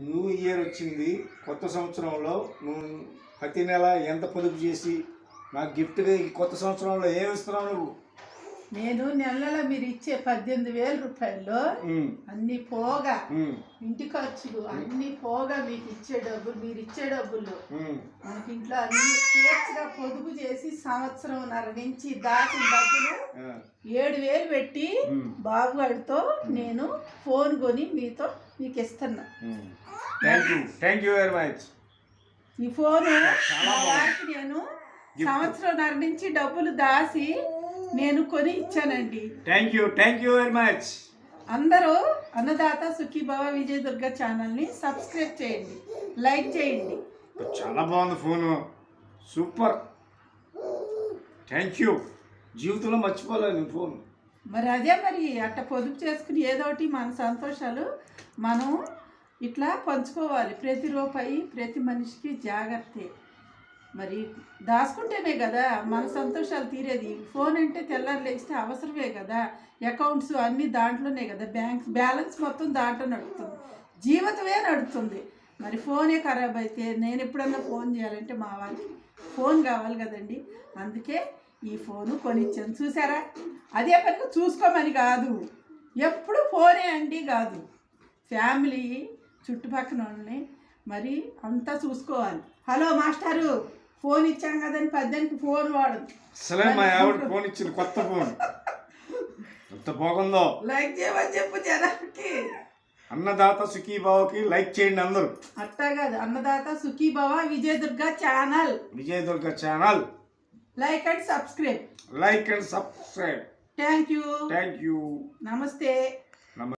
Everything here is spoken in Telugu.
న్యూ ఇయర్ వచ్చింది. కొత్త సంవత్సరంలో నువ్వు ప్రతి నెల ఎంత పొదుపు చేసి నాకు గిఫ్ట్గా ఈ కొత్త సంవత్సరంలో ఏమి ఇస్తున్నావు నువ్వు? నేను నెల నెల మీరు ఇచ్చే పద్దెనిమిది వేల రూపాయలు అన్ని పోగా ఇంటి ఖర్చులు అన్ని పోగా మీకు ఇచ్చే డబ్బులు మీరు ఇచ్చే డబ్బులు. మనకి ఇంట్లో అన్ని తీర్చగా పొదుపు చేసి సంవత్సరం నుంచి దాచిన డబ్బులు ఏడు వేలు పెట్టి బాబుగాడితో నేను ఫోన్ కొని మీతో మీకు ఇస్తున్నా. Thank you thank you very much ఈ ఫోన్ నేను సంవత్సరం నుంచి డబ్బులు దాసి నేను కొని ఇచ్చానండి. Thank you thank you very much అందరూ అన్నదాత సుఖీభవ విజయ దుర్గ ఛానల్ని సబ్స్క్రైబ్ చేయండి. లైక్ చేయండి. చాలా బాగుంది ఫోను. సూపర్. Thank you. జీవితంలో మర్చిపోలేదు ఫోన్. మరి అదే మరి అట్ట పొదుపు చేసుకుని ఏదో ఒకటి మన సంతోషాలు మనం ఇట్లా పంచుకోవాలి. ప్రతి రూపాయి ప్రతి మనిషికి జాగ్రత్త. మరి దాచుకుంటేనే కదా మన సంతోషాలు తీరేది. ఫోన్ అంటే తెల్లారి లేస్తే అవసరమే కదా. అకౌంట్స్ అన్నీ దాంట్లోనే కదా. బ్యాంక్ బ్యాలెన్స్ మొత్తం దాంట్లో నడుపుతుంది. జీవితమే నడుపుతుంది. మరి ఫోనే ఖరాబ్ అయితే నేను ఎప్పుడన్నా ఫోన్ చేయాలంటే మా వాళ్ళకి ఫోన్ కావాలి కదండి. అందుకే ఈ ఫోను కొనిచ్చాను. చూసారా? అదే పనిగా చూసుకోమని కాదు. ఎప్పుడు ఫోనే అండి కాదు. ఫ్యామిలీ చుట్టుపక్కల వాళ్ళని మరి అంతా చూసుకోవాలి. హలో మాస్టారు ఫోన్ ఇచ్చాం కదని పద్దెనికి ఫోన్ వాడు అసలే మా ఆవిడ ఫోన్ ఇచ్చింది కొత్త ఫోన్. బాగుందో. లైక్ చేయమని చెప్పు జనానికి అన్నదాత సుఖీబావుకి లైక్ చేయండి అందరూ. అట్టా కాదు Annadata Sukhibhava Vijayadurga channel. Vijayadurga channel. Like and subscribe like and subscribe thank you thank you నమస్తే